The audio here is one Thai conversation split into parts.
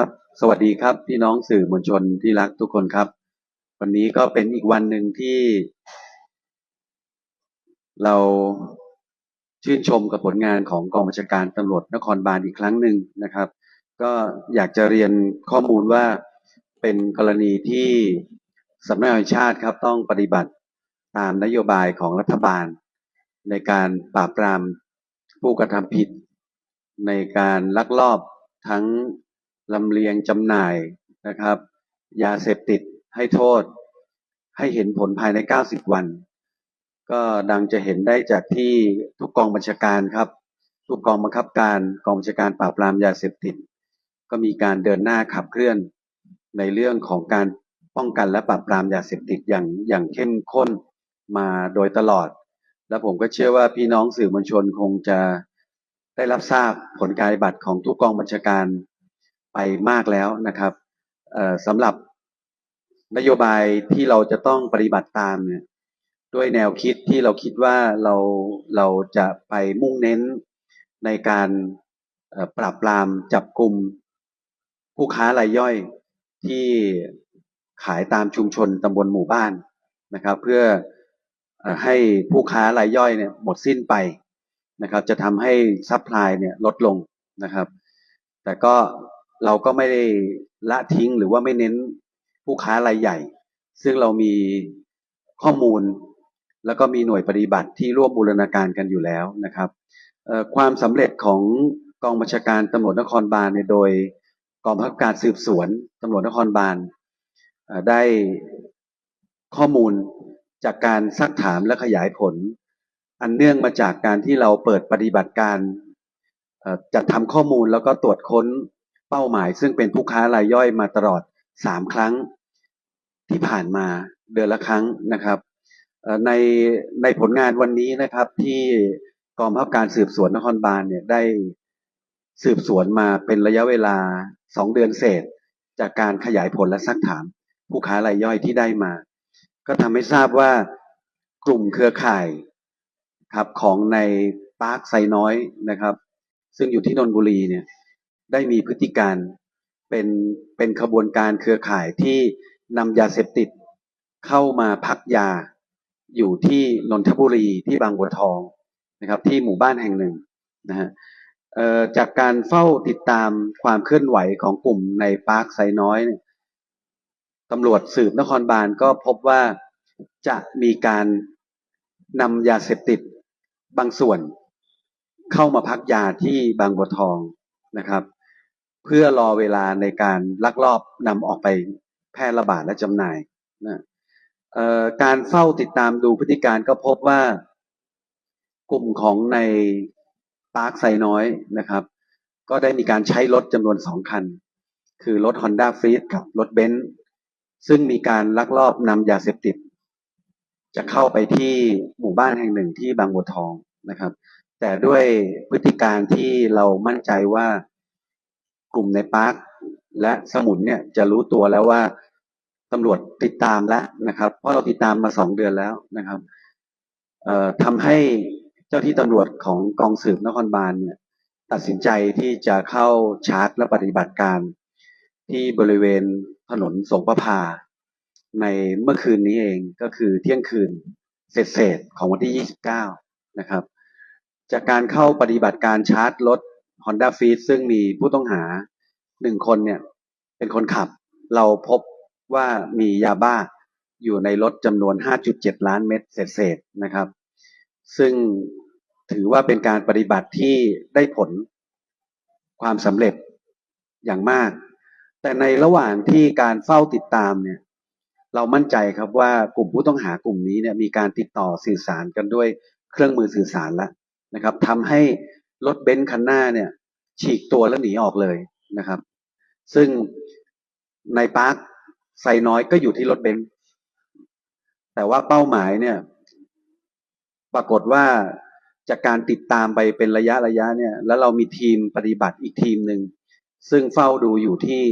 ครับ สวัสดีครับ พี่น้องสื่อมวลชนที่รักทุกคนครับ วันนี้ก็เป็นอีกวันหนึ่งที่ เราชื่นชมกับผลงานของกองบัญชาการตำรวจนครบาลอีกครั้งหนึ่งนะครับ ก็อยากจะเรียนข้อมูลว่าเป็นกรณีที่สำนักงานชาติครับต้องปฏิบัติตามนโยบายของรัฐบาล ในการปราบปรามผู้กระทำผิด ในการลักลอบทั้ง ลำเลียงจำหน่ายนะครับ ยาเสพติดให้โทษ ให้เห็นผลภายใน 90 วัน ก็ดังจะเห็นได้จากที่ทุกกองบัญชาการครับ ทุกกองบังคับการกองบัญชาการปราบปรามยาเสพติด ก็มีการเดินหน้าขับเคลื่อนในเรื่องของการป้องกันและปราบปรามยาเสพติดอย่างอย่างเข้มข้นมาโดยตลอด และผมก็เชื่อว่าพี่น้องสื่อมวลชนคงจะได้รับทราบผลการปฏิบัติของทุกกองบัญชาการ ไปมากแล้วนะครับสำหรับนโยบายที่เราจะต้องปฏิบัติตามเนี่ยด้วยแนวคิดที่เราคิดว่าเราเราจะไปมุ่งเน้นในการปราบปรามจับกลุ่มผู้ค้ารายย่อยที่ขายตามชุมชนตำบลหมู่บ้านนะครับ เพื่อให้ผู้ค้ารายย่อยเนี่ยหมดสิ้นไปนะครับ จะทำให้ซัพพลายเนี่ยลดลงนะครับ แต่ก็ เราก็ไม่ได้ละทิ้งหรือว่าไม่เน้นผู้ค้ารายใหญ่ ซึ่งเรามีข้อมูลแล้วก็มีหน่วยปฏิบัติที่ร่วมบูรณาการกันอยู่แล้วนะครับความสำเร็จของกองบัญชาการตำรวจนครบาลเนี่ยโดยกองบังคับการสืบสวนตำรวจนครบาลได้ข้อมูลจากการซักถามและขยายผล อันเนื่องมาจากการที่เราเปิดปฏิบัติการจัดทำข้อมูลแล้วก็ตรวจค้น เป้าหมาย ซึ่งเป็นผู้ค้ารายย่อยมาตลอดสามครั้งที่ผ่านมาเดือนละครั้งนะครับในในผลงานวันนี้นะครับที่กองบังคับการสืบสวนนครบาลเนี่ยได้สืบสวนมาเป็นระยะเวลาสองเดือนเศษ จากการขยายผลและซักถาม ผู้ค้ารายย่อยที่ได้มา ก็ทำให้ทราบว่ากลุ่มเครือข่ายครับของในปาร์คไซน้อยนะครับ ซึ่งอยู่ที่นนทบุรีเนี่ย ได้มีพฤติการเป็นเป็นขบวนการเครือข่ายที่นำยาเสพติดเข้ามาพักยาอยู่ที่นนทบุรีที่บางบัวทองนะครับ ที่หมู่บ้านแห่งหนึ่งนะฮะจากการเฝ้าติดตามความเคลื่อนไหวของกลุ่มในปาร์คไซน้อยตำรวจสืบนครบาลก็พบว่าจะมีการนำยาเสพติดบางส่วน เข้ามาพักยาที่บางบัวทองนะครับ เพื่อรอเวลาในการลักลอบนำออกไปแพร่ระบาดและจำหน่ายนะการเฝ้าติดตามดูพฤติการก็พบว่ากลุ่มของในปาร์คไซน้อยนะครับ ก็ได้มีการใช้รถจำนวนสองคัน คือรถ Honda f r e e กับรถเบนซ์ซึ่งมีการลักลอบนำยาเสพติด จะเข้าไปที่หมู่บ้านแห่งหนึ่งที่บางบัวทองนะครับ แต่ด้วยพฤติการที่เรามั่นใจว่า กลุ่มในปาร์คและสมุนเนี่ยจะรู้ตัวแล้วว่าตำรวจติดตามแล้วนะครับ เพราะเราติดตามมาสองเดือนแล้วนะครับทำให้เจ้าที่ตำรวจของกองสืบนครบาลเนี่ย ตัดสินใจที่จะเข้าชาร์จและปฏิบัติการ ที่บริเวณถนนสงประพา ในเมื่อคืนนี้เองก็คือเที่ยงคืนเศษๆของวันที่ 29 นะครับ จากการเข้าปฏิบัติการชาร์จรถ Honda f e e d ซึ่งมีผู้ต้องหาหนึ่งคนเนี่ย เป็นคนขับ เราพบว่ามียาบ้าอยู่ในรถจำนวน 5.7 ล้านเม็ดเศษๆนะครับ ซึ่งถือว่าเป็นการปฏิบัติที่ได้ผลความสำเร็จอย่างมาก แต่ในระหว่างที่การเฝ้าติดตามเนี่ย เรามั่นใจครับว่ากลุ่มผู้ต้องหากลุ่มนี้เนี่ยมีการติดต่อสื่อสารกันด้วยเครื่องมือสื่อสารแล้วนะครับทำให้ รถเบนซ์คันหน้าเนี่ย ฉีกตัวแล้วหนีออกเลยนะครับ ซึ่งในปาร์คไซน้อยก็อยู่ที่รถเบนซ์แต่ว่าเป้าหมายเนี่ย ปรากฏว่าจากการติดตามไปเป็นระยะระยะเนี่ย แล้วเรามีทีมปฏิบัติอีกทีมหนึ่ง ซึ่งเฝ้าดูอยู่ที่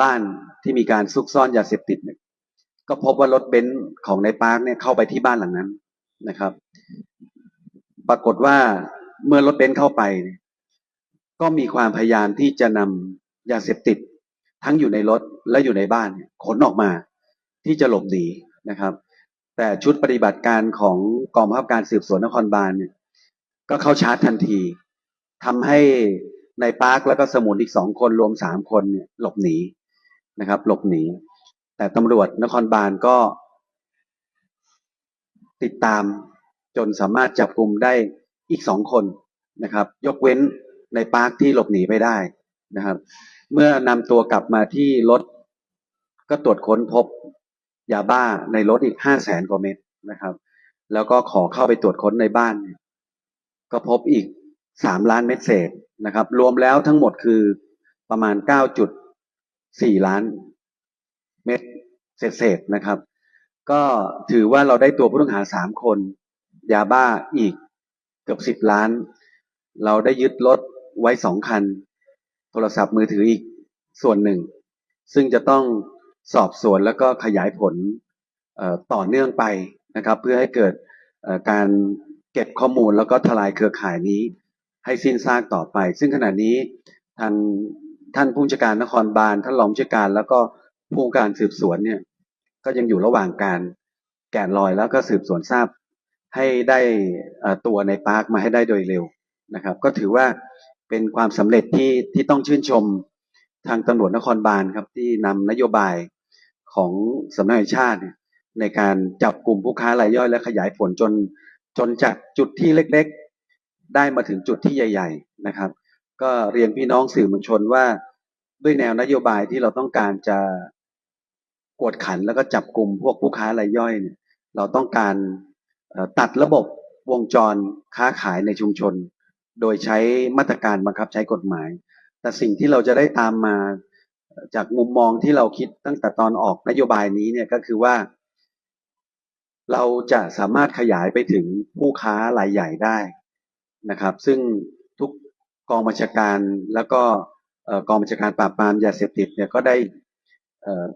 บ้านที่มีการซุกซ่อนยาเสพติดเนี่ยก็พบว่ารถเบนซ์ของในปาร์คเนี่ยเข้าไปที่บ้านหลังนั้นนะครับ ปรากฏว่า เมื่อรถเบนซ์เข้าไปเนี่ยก็มีความพยายามที่จะนยาเสพติด ทั้งอยู่ในรถและอยู่ในบ้านขนออกมา ที่จะหลบหนีนะครับ แต่ชุดปฏิบัติการของกองบังคับการสืบสวนนครบาลเนี่ยก็เข้าชาร์จทันทีทำให้ในปาร์คแล้วก็สมุนอีกสองคนรวมสามคนเนี่ยหลบหนีนะครับ หลบหนี แต่ตำรวจนครบาลก็ ติดตามจนสามารถจับกลุ่มได้ อีกสองคนนะครับ ยกเว้นในปาร์คที่หลบหนีไปได้นะครับ เมื่อนำตัวกลับมาที่รถ ก็ตรวจค้นพบยาบ้าในรถอีกห้าแสนกว่าเม็ดนะครับ แล้วก็ขอเข้าไปตรวจค้นในบ้าน ก็พบอีกสามล้านเม็ดเศษนะครับ รวมแล้วทั้งหมดคือประมาณเก้าจุดสี่ล้านเม็ดเศษนะครับ ก็ถือว่าเราได้ตัวผู้ต้องหาสามคน ยาบ้าอีก เกือบสิบล้าน เราได้ยึดรถไว้สองคัน โทรศัพท์มือถืออีกส่วนหนึ่ง ซึ่งจะต้องสอบสวนแล้วก็ขยายผลต่อเนื่องไปนะครับ เพื่อให้เกิดการเก็บข้อมูลแล้วก็ทลายเครือข่ายนี้ ให้สิ้นซากต่อไป ซึ่งขณะนี้ทางท่านผู้บัญชาการนครบาลท่านรองผู้จัดการ แล้วก็ผู้การสืบสวนเนี่ย ก็ยังอยู่ระหว่างการแกะรอยแล้วก็สืบสวนทราบ ให้ได้ตัวในปาร์คมาให้ได้โดยเร็วนะครับ ก็ถือว่าเป็นความสำเร็จที่ที่ต้องชื่นชมทางตำรวจนครบาลครับที่นำนโยบายของสำนักงานตำรวจแห่งชาติ ในการจับกลุ่มผู้ค้ารายย่อยและขยายผลจนจนจากจุดที่เล็กๆ ได้มาถึงจุดที่ใหญ่ ๆนะครับ ก็เรียนพี่น้องสื่อมวลชนว่าด้วยแนวนโยบายที่เราต้องการจะกวดขันแล้วก็จับกลุ่มพวกผู้ค้ารายย่อยเนี่ยเราต้องการ ตัดระบบวงจรค้าขายในชุมชน โดยใช้มาตรการบังคับใช้กฎหมาย แต่สิ่งที่เราจะได้ตามมาจากมุมมองที่เราคิดตั้งแต่ตอนออกนโยบายนี้เนี่ยก็คือว่า เราจะสามารถขยายไปถึงผู้ค้ารายใหญ่ได้นะครับ ซึ่งทุกกองบัญชาการแล้วก็กองบัญชาการปราบปรามยาเสพติดเนี่ยก็ได้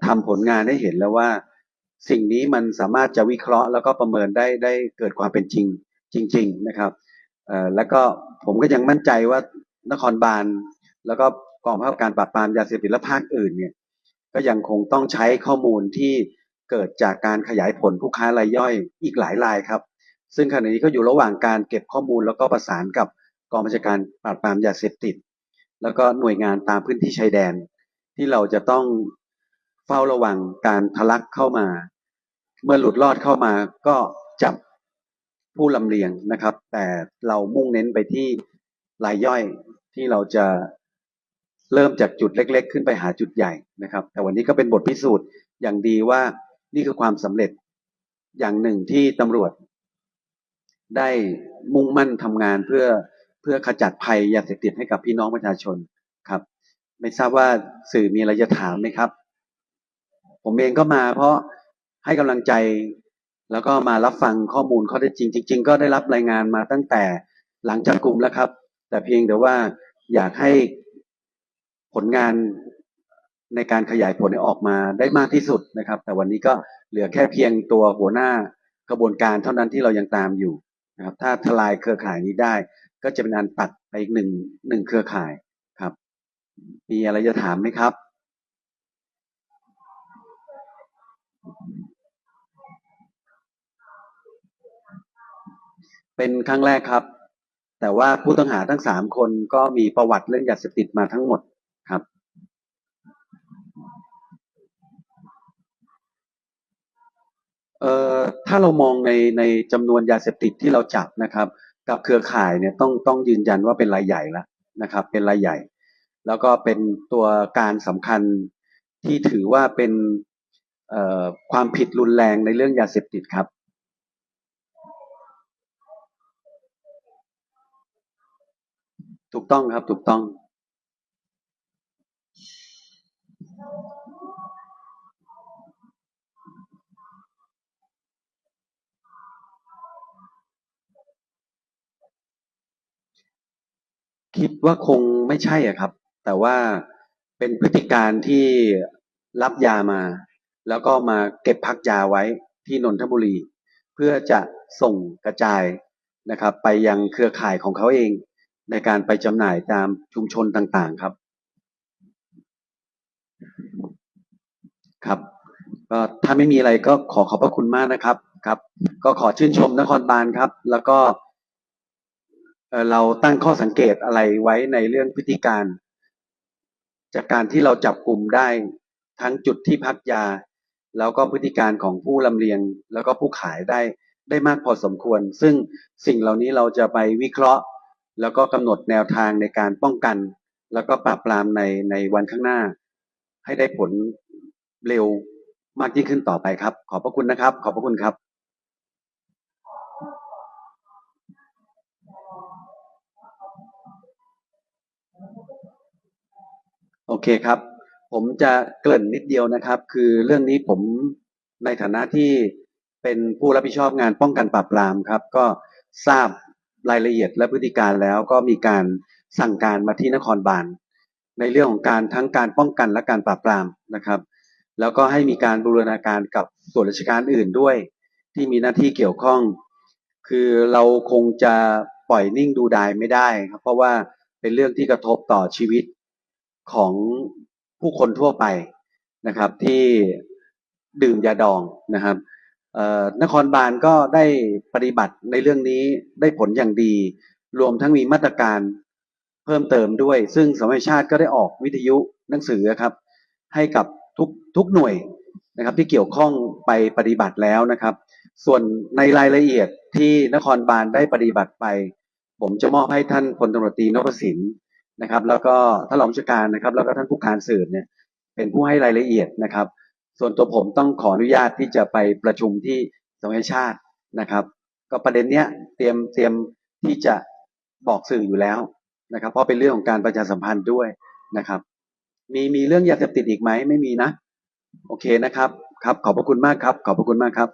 ทำผลงานให้เห็นแล้วว่า สิ่งนี้มันสามารถจะวิเคราะห์แล้วก็ประเมินได้ได้เกิดความเป็นจริงจริง ๆ นะครับแล้วก็ผมก็ยังมั่นใจว่านครบาล แล้วก็กองบังคับการปราบปรามยาเสพติดและภาคอื่นเนี่ยก็ยังคงต้องใช้ข้อมูลที่เกิดจากการขยายผลผู้ค้ารายย่อยอีกหลายรายครับ ซึ่งขณะนี้ก็อยู่ระหว่างการเก็บข้อมูลแล้วก็ประสานกับกองบัญชาการปราบปรามยาเสพติด แล้วก็หน่วยงานตามพื้นที่ชายแดน ที่เราจะต้อง เฝ้าระวังการทะลักเข้ามา เมื่อหลุดรอดเข้ามาก็จับผู้ลำเลียงนะครับ แต่เรามุ่งเน้นไปที่รายย่อยที่เราจะเริ่มจากจุดเล็ก ๆ ขึ้นไปหาจุดใหญ่นะครับ แต่วันนี้ก็เป็นบทพิสูจน์อย่างดีว่านี่คือความสำเร็จอย่างหนึ่งที่ตำรวจ ได้มุ่งมั่นทำงานเพื่อเพื่อขจัดภัยยาเสพติดให้กับพี่น้องประชาชนครับ ไม่ทราบว่าสื่อมีอะไรจะถามไหมครับ ผมเองก็มาเพราะให้กำลังใจ แล้วก็มารับฟังข้อมูลข้อเท็จจริง จริง ๆ ก็ได้รับรายงานมาตั้งแต่หลังจากกลุ่มแล้วครับ แต่เพียงแต่ว่าอยากให้ผลงานในการขยายผลออกมาได้มากที่สุดนะครับ แต่วันนี้ก็เหลือแค่เพียงตัวหัวหน้ากระบวนการเท่านั้นที่เรายังตามอยู่นะครับ ถ้าทลายเครือข่ายนี้ได้ ก็จะเป็นอันตัดไปอีกหนึ่งหนึ่งเครือข่ายครับ มีอะไรจะถามไหมครับ เป็นครั้งแรกครับ แต่ว่าผู้ต้องหาทั้งสามคนก็มีประวัติเรื่องยาเสพติดมาทั้งหมดครับ เอ่อถ้าเรามองในในจำนวนยาเสพติดที่เราจับนะครับ กับเครือข่ายเนี่ยต้องต้องยืนยันว่าเป็นรายใหญ่แล้วนะครับ เป็นรายใหญ่ แล้วก็เป็นตัวการสำคัญที่ถือว่าเป็น ความผิดรุนแรงในเรื่องยาเสพติดครับ ถูกต้องครับถูกต้อง คิดว่าคงไม่ใช่อะครับ แต่ว่าเป็นพฤติการที่รับยามา แล้วก็มาเก็บพักยาไว้ที่นนทบุรี เพื่อจะส่งกระจายนะครับ ไปยังเครือข่ายของเขาเองในการไปจำหน่ายตามชุมชนต่างๆครับ ครับก็ถ้าไม่มีอะไรก็ขอขอบพระคุณมากนะครับครับ ก็ขอชื่นชมนครบาลครับ แล้วก็เราตั้งข้อสังเกตอะไรไว้ในเรื่องพิธีการ จากการที่เราจับกลุ่มได้ ทั้งจุดที่พักยา แล้วก็พฤติการของผู้ลำเลียง แล้วก็ผู้ขายได้ได้มากพอสมควร ซึ่งสิ่งเหล่านี้เราจะไปวิเคราะห์ แล้วก็กำหนดแนวทางในการป้องกัน แล้วก็ปราบปรามในในวันข้างหน้า ให้ได้ผลเร็วมากยิ่งขึ้นต่อไปครับ ขอบพระคุณนะครับ ขอบพระคุณครับโอเคครับ ผมจะเกริ่นนิดเดียวนะครับ คือเรื่องนี้ผมในฐานะที่เป็นผู้รับผิดชอบงานป้องกันปราบปรามครับ ก็ทราบรายละเอียดและพฤติการแล้วก็มีการสั่งการมาที่นครบาลในเรื่องของการทั้งการป้องกันและการปราบปรามนะครับ แล้วก็ให้มีการบูรณาการกับส่วนราชการอื่นด้วย ที่มีหน้าที่เกี่ยวข้อง คือเราคงจะปล่อยนิ่งดูดายไม่ได้ครับ เพราะว่าเป็นเรื่องที่กระทบต่อชีวิตของ ผู้คนทั่วไปนะครับ ที่ดื่มยาดองนะครับนครบาลก็ได้ปฏิบัติในเรื่องนี้ได้ผลอย่างดี รวมทั้งมีมาตรการเพิ่มเติมด้วย ซึ่งสมัยชาติก็ได้ออกวิทยุหนังสือครับ ให้กับทุกทุกหน่วยนะครับ ที่เกี่ยวข้องไปปฏิบัติแล้วนะครับ ส่วนในรายละเอียดที่นครบาลได้ปฏิบัติไป ผมจะมอบให้ท่านพลตำรวจตรีนพสิน นะครับ แล้วก็ท่านรองผู้การนะครับ แล้วก็ท่านผู้การสืบเนี่ยเป็นผู้ให้รายละเอียดนะครับ ส่วนตัวผมต้องขออนุญาตที่จะไปประชุมที่สมัยชาตินะครับ ก็ประเด็นเนี้ยเตรียมเตรียมที่จะบอกสื่ออยู่แล้วนะครับ เพราะเป็นเรื่องของการประชาสัมพันธ์ด้วยนะครับ มีมีเรื่องยาเสพติดอีกไหมไม่มีนะ โอเคนะครับ ครับ ขอบพระคุณมากครับ ขอบพระคุณมากครับ